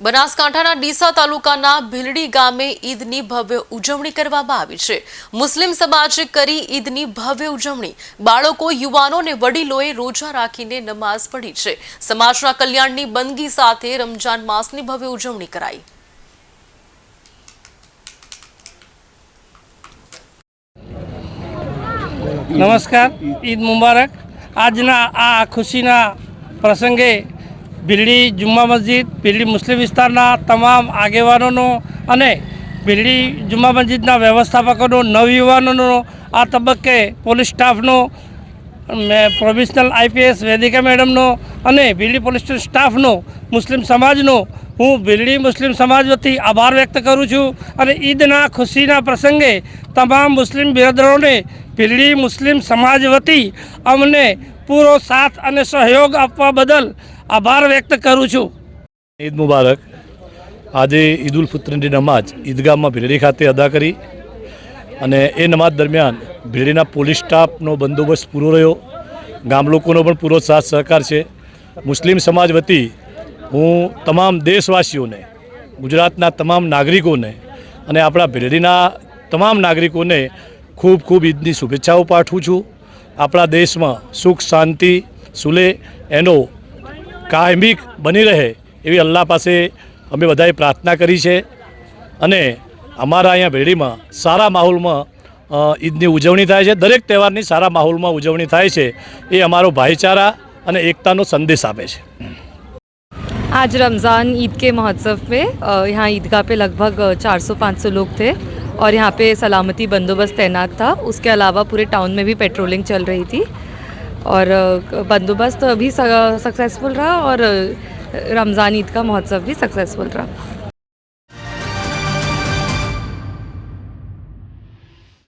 બનાસકાંઠાના ડીસા તાલુકાના ભીલડી ગામે ઈદની ભવ્ય ઉજવણી કરવામાં આવી છે. મુસ્લિમ સમાજે કરી ઈદની ભવ્ય ઉજવણી. બાળકો, યુવાનો અને વડીલોએ રોજા રાખીને નમાઝ પઢી છે. સમાજના કલ્યાણની બંદગી સાથે રમજાન માસની ભવ્ય ઉજવણી કરાઈ. નમસ્કાર, ઈદ મુબારક. આજના આ ખુશીના પ્રસંગે ભીલડી જુમ્મા મસ્જિદ ભીલડી મુસ્લિમ વિસ્તારના તમામ આગેવાનોનો અને ભીલડી જુમ્મા મસ્જિદના વ્યવસ્થાપકોનો, નવયુવાનોનો, આ તબક્કે પોલીસ સ્ટાફનો પ્રોવિશનલ આઈપીએસ વેદિકા મેડમનો અને ભીલડી પોલીસ સ્ટાફનો, મુસ્લિમ સમાજનો, હું ભીલડી મુસ્લિમ સમાજ વતી આભાર વ્યક્ત કરું છું અને ઈદના ખુશીના પ્રસંગે તમામ મુસ્લિમ બિરદરોને ભીલડી મુસ્લિમ સમાજ વતી અમને પૂરો સાથ અને સહયોગ આપવા બદલ આભાર વ્યક્ત કરું છું. ઈદ મુબારક. આજે ઈદ ઉલ ફિત્રની નમાજ ઈદગાહમાં ભીલડી ખાતે અદા કરી અને એ નમાજ દરમિયાન ભીલડીના પોલીસ સ્ટાફનો બંદોબસ્ત પૂરો રહ્યો. ગામ લોકોનો પણ પૂરો સાથ સહકાર છે. મુસ્લિમ સમાજ વતી હું તમામ દેશવાસીઓને, ગુજરાતના તમામ નાગરિકોને અને આપણા ભીલડીના તમામ નાગરિકોને ખૂબ ખૂબ ઈદની શુભેચ્છાઓ પાઠવું છું. આપણા દેશમાં સુખ, શાંતિ, સુલે, એનો કાયમી બની રહે એવી અલ્લાહ પાસે અમે બધાએ પ્રાર્થના કરી છે અને અમારા અહીંયા ભેડીમાં સારા માહોલમાં અ, ઈદની ઉજવણી થાય છે દરેક તહેવારની સારા માહોલમાં ઉજવણી થાય છે એ અમારો ભાઈચારા અને એકતાનો સંદેશ આપે છે आज रमज़ान ईद के महोत्सव पे अ, यहाँ ईदगाह पे लगभग 400-500 लोग थे और यहाँ पे सलामती बंदोबस्त तैनात था उसके अलावा पूरे टाउन में भी पेट्रोलिंग चल रही थी और अ, बंदोबस्त भी सक्सेसफुल रहा और अ, रमज़ान ईद का महोत्सव भी सक्सेसफुल रहा